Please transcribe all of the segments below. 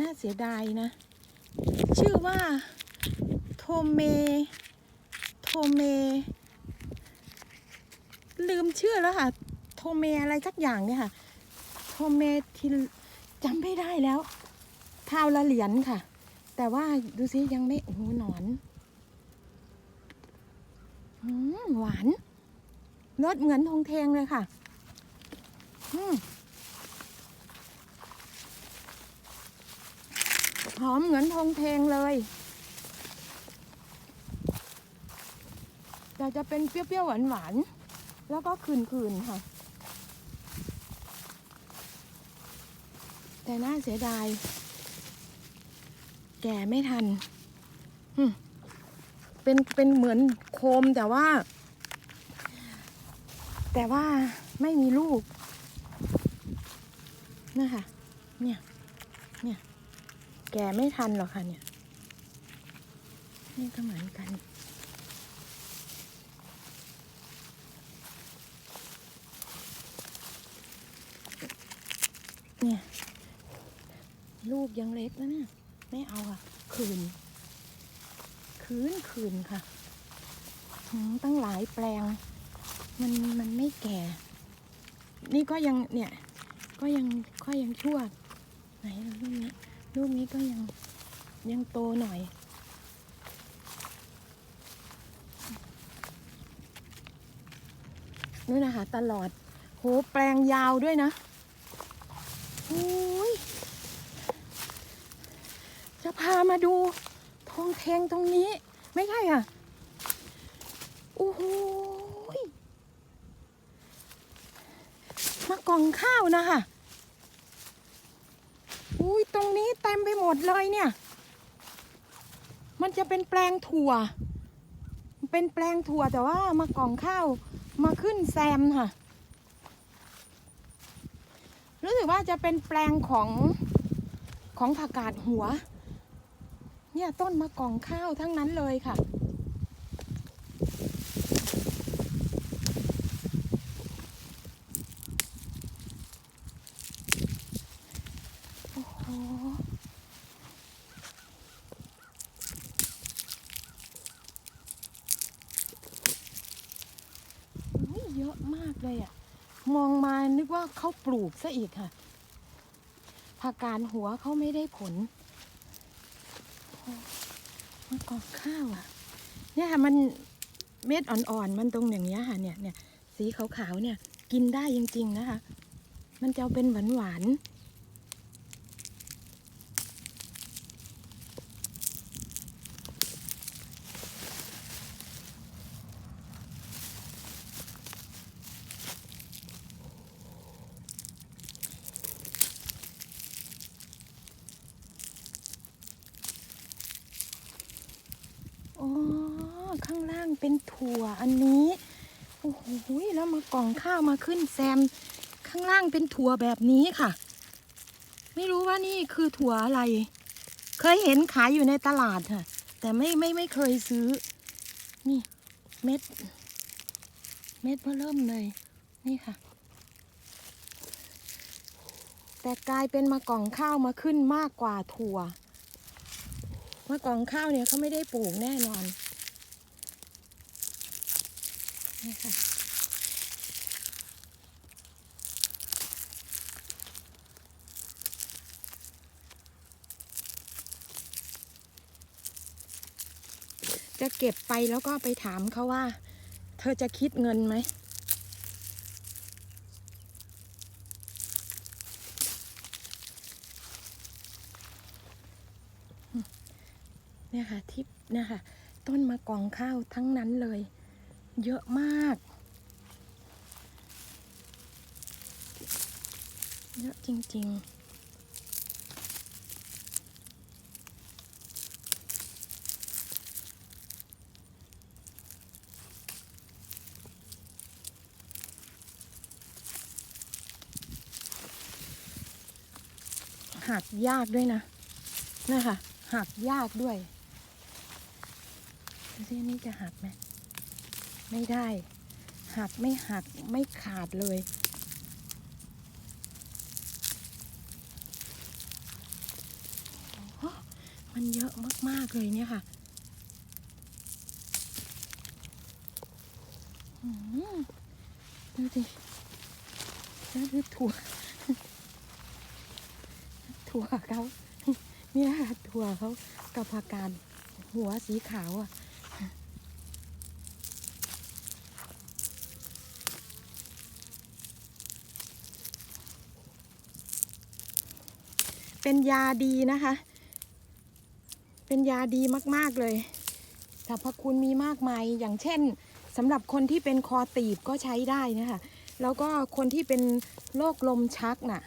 น่าเสียดายนะ ชื่อว่าโทเม โทเม ลืมชื่อแล้วค่ะ โทเมอะไรสักอย่างเนี่ยค่ะ โทเมทิจำไม่ได้แล้วเท่าละเหรียญค่ะ แต่ว่าดูซิยังไม่ โอ้โหหนอนหวานรสเหมือนทงเทงเลยค่ะ อืม หอมเหมือนทงเทงเลย แต่จะเป็นเปรี้ยวๆหวานๆ แล้วก็คืนๆค่ะ แต่น่าเสียดาย แก่ไม่ทัน เป็นเป็นเหมือนโคมแต่ว่า แต่ว่าไม่มีลูกนะคะเนี่ย เนี่ย แก่ไม่ทันหรอกค่ะเนี่ย นี่ก็เหมือนกัน เนี่ย ลูกยังเล็กนะเนี่ย ไม่เอาอะ คืน คืนคืนค่ะตั้งหลายแปลง มันมันไม่แก่ นี่ก็ยังเนี่ย ก็ยังก็ยังชั่วไหนลูกนี้ ลูกนี้ก็ยังยังโตหน่อย นู่นนะคะตลอด โห แปลงยาวด้วยนะโอ้ยจะพามาดูทองแทงตรงนี้ ไม่ใช่ค่ะโอ้โหมากองข้าวนะคะอุ้ยตรงนี้เต็มไปหมดเลยเนี่ย มันจะเป็นแปลงถั่ว เป็นแปลงถั่วแต่ว่ามากล่องข้าวมาขึ้นแซมค่ะ รู้สึกว่าจะเป็นแปลงของของผักกาดหัว เนี่ยต้นมะกองข้าวทั้งนั้นเลยค่ะ โอ้โห อุ๊ย เยอะมากเลยอะมองมานึกว่าเขาปลูกซะอีกค่ะผักกาดหัวเขาไม่ได้ผลมันกอกข้าวอะ เนี่ยค่ะมันเม็ดอ่อนๆ มันตรงอย่างเงี้ยค่ะเนี่ยเนี่ยสีขาวๆเนี่ย กินได้จริง ๆ นะคะ มันจะเป็นหวานๆ ข้างล่างเป็นถั่วอันนี้ โอ้โห แล้วมากล่องข้าวมาขึ้นแซม ข้างล่างเป็นถั่วแบบนี้ค่ะ ไม่รู้ว่านี่คือถั่วอะไร เคยเห็นขายอยู่ในตลาดค่ะ แต่ไม่ไม่ไม่เคยซื้อ นี่เม็ด เม็ดเริ่มเลย นี่ค่ะ แต่กลายเป็นมากล่องข้าวมาขึ้นมากกว่าถั่ว มากองข้าวเนี่ยเขาไม่ได้ปลูกแน่นอนนี่ค่ะจะเก็บไปแล้วก็ไปถามเขาว่า เธอจะคิดเงินไหม เนี่ยค่ะทิปเนี่ยค่ะ ต้นมะกองข้าวทั้งนั้นเลย เยอะมาก เยอะจริง ๆหักยากด้วยนะนะคะหักยากด้วย ดูสิอันนี้จะหักไหมไม่ได้ หักไม่หักไม่ขาดเลยมันเยอะมาก ๆ เลยเนี่ยค่ะดูสิแล้วดูถั่ว ถั่วเขาเนี่ยถั่วเขากับผักกาดหัวสีขาวอะ เป็นยาดีนะคะ เป็นยาดีมากๆเลยสรรพคุณมีมากมาย อย่างเช่นสำหรับคนที่เป็นคอตีบก็ใช้ได้นะคะ แล้วก็คนที่เป็นโรคลมชักน่ะ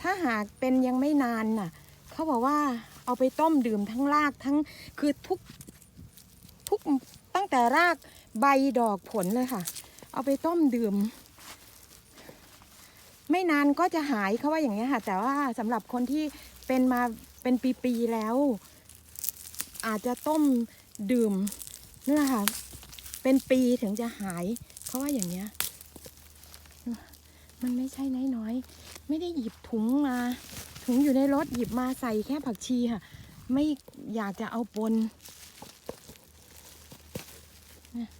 ถ้าหากเป็นยังไม่นานน่ะ เขาบอกว่าเอาไปต้มดื่มทั้งรากทั้งคือทุกทุกตั้งแต่รากใบดอกผลเลยค่ะ เอาไปต้มดื่ม ไม่นานก็จะหายเขาว่าอย่างนี้ยค่ะ แต่ว่าสำหรับคนที่เป็นมาเป็นปีๆแล้ว อาจจะต้มดื่มนี่แหละค่ะเป็นปีถึงจะหายเขาว่าอย่างเนี้ย มันไม่ใช่น้อยๆไม่ได้หยิบถุงมา ถุงอยู่ในรถหยิบมาใส่แค่ผักชีค่ะ ไม่อยากจะเอาปนเนี่ย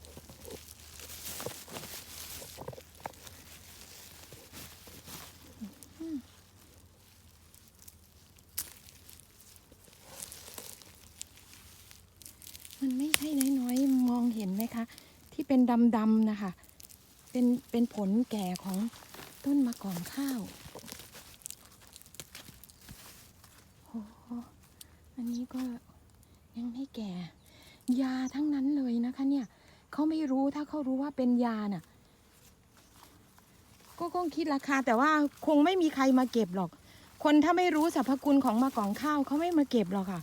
อืมมันไม่ใช่น้อยๆ มองเห็นไหมคะ ที่ เป็นดำๆนะคะ เป็นเป็นผลแก่ของต้นมะกอกข้าวโอ้โหอันนี้ก็ยังไม่แก่ ยาทั้งนั้นเลยนะคะ เนี่ยเขาไม่รู้ถ้าเขารู้ว่าเป็นยาน่ะ ก็คงคิดราคา แต่ว่าคงไม่มีใครมาเก็บหรอก คนถ้าไม่รู้สรรพคุณของมะกอกข้าวเขาไม่มาเก็บหรอกค่ะ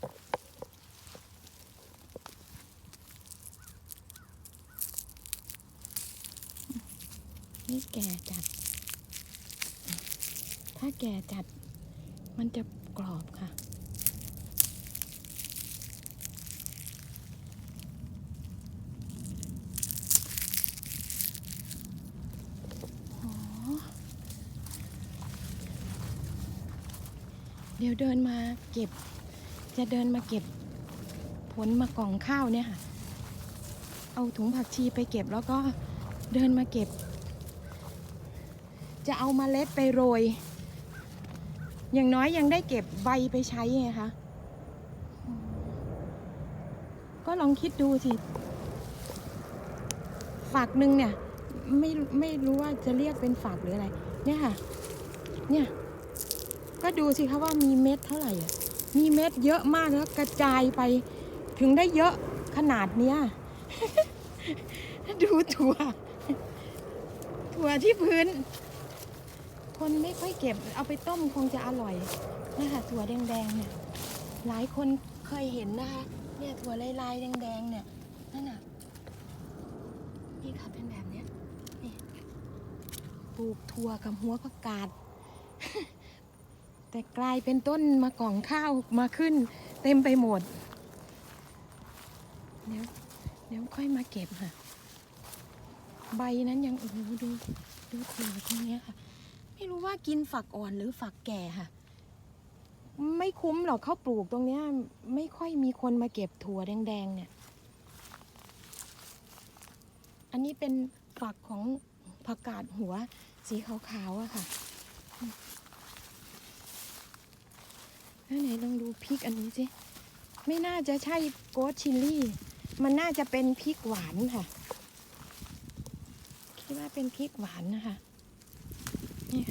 นี่แก่จัด ถ้าแก่จัด มันจะกรอบค่ะ เดี๋ยวเดินมาเก็บ จะเดินมาเก็บผลมะกล่องข้าวเนี่ยค่ะ เอาถุงผักชีไปเก็บแล้วก็เดินมาเก็บ จะเอามาเมล็ดไปโรย อย่างน้อยยังได้เก็บใบไปใช้ไงคะก็ลองคิดดูสิฝักหนึ่งเนี่ย ไม่ไม่รู้ว่าจะเรียกเป็นฝักหรืออะไร เนี่ยค่ะ เนี่ย ก็ดูสิคะว่ามีเม็ดเท่าไหร่อะมีเม็ดเยอะมากแล้วกระจายไปถึงได้เยอะขนาดเนี้ยดูถั่ว ถั่วที่พื้น คนไม่ค่อยเก็บเอาไปต้มคงจะอร่อยนะคะถั่วแดงๆเนี่ยหลายคนเคยเห็นนะคะเนี่ยถั่วลายๆแดงๆเนี่ยนั่นน่ะนี่ค่ะเป็นแบบเนี้ยนี่ปลูกถั่วกับหัวผักกาดแต่กลายเป็นต้นมะกอกข้าวมาขึ้น เต็มไปหมดเดี๋ยวเดี๋ยวค่อยมาเก็บค่ะ ใบนั้นยังโอ้โหดูดูถั่วตรงเนี้ยค่ะ ไม่รู้ว่ากินฝักอ่อนหรือฝักแก่ค่ะ ไม่คุ้มหรอกเขาปลูกตรงเนี้ย ไม่ค่อยมีคนมาเก็บถั่วแดงๆเนี่ย อันนี้เป็นฝักของผักกาดหัวสีขาวๆอะค่ะไหนลองดูพริกอันนี้สิ ไม่น่าจะใช่โกดชิลลี่ มันน่าจะเป็นพริกหวานค่ะ คิดว่าเป็นพริกหวานนะคะ นี่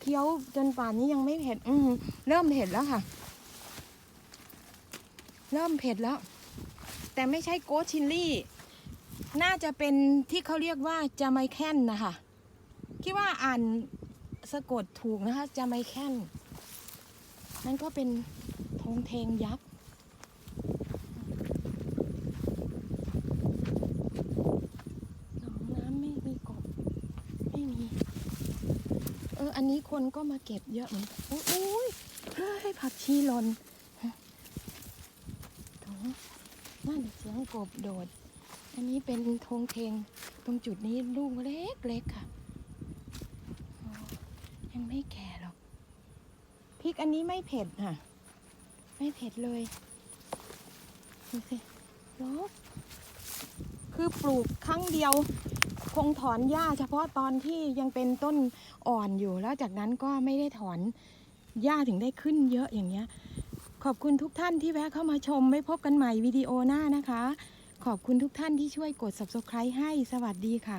เคี้ยวจนป่านนี้ยังไม่เผ็ด อืมเริ่มเผ็ดแล้วค่ะ เริ่มเผ็ดแล้ว แต่ไม่ใช่โกชิลลี่ น่าจะเป็นที่เขาเรียกว่าจาไมแคนนะคะ คิดว่าอ่านสะกดถูกนะคะจาไมแคนนั่นก็เป็นธงเทงยักษ์ หนองน้ำไม่มีกบ ไม่มี เออ อันนี้ คนก็มาเก็บเยอะเหมือนกันโอ้โอ้ยเฮ้ผักชีหล่นโถนั่นเสียงกบโดด อันนี้เป็นธงเทงตรงจุดนี้ลูกเล็กๆค่ะ ยังไม่แก่หรอก พริกอันนี้ไม่เผ็ดค่ะ ไม่เผ็ดเลย ดูสิลกคือปลูกครั้งเดียว คงถอนหญ้าเฉพาะตอนที่ยังเป็นต้นอ่อนอยู่ แล้วจากนั้นก็ไม่ได้ถอนหญ้าถึงได้ขึ้นเยอะอย่างเงี้ย ขอบคุณทุกท่านที่แวะเข้ามาชมไว้พบกันใหม่วิดีโอหน้านะคะ ขอบคุณทุกท่านที่ช่วยกด subscribe ให้สวัสดีค่ะ